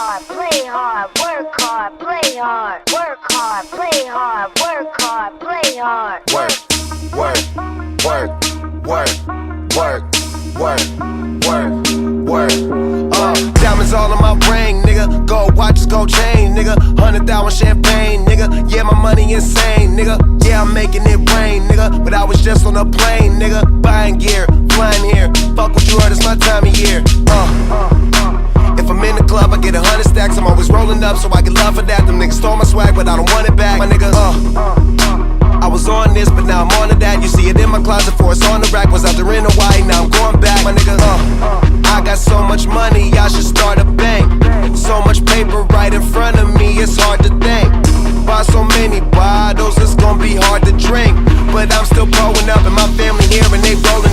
hard, play hard, work hard, play hard, work hard, play hard, work hard, play hard. Work, work, work, work, work, work, work, work. Uh, diamonds all on my ring, nigga. Gold watches, gold chain, nigga. Hundred thousand champagne, nigga. Yeah, my money insane, nigga. Yeah, I'm making it rain, nigga. But I was just on a plane, nigga. Buying gear, flying here. Fuck what you heard, it's my time of year. Uh. If get a hundred stacks, I'm always rolling up so I get love for that. Them niggas stole my swag, but I don't want it back. My nigga, uh. I was on this, but now I'm on to that. You see it in my closet, for it's on the rack. Was out there in Hawaii, now I'm going back. My nigga, uh. I got so much money, I should start a bank. So much paper right in front of me, it's hard to think. Buy so many bottles, it's gonna be hard to drink. But I'm still growing up, and my family here, and they rolling.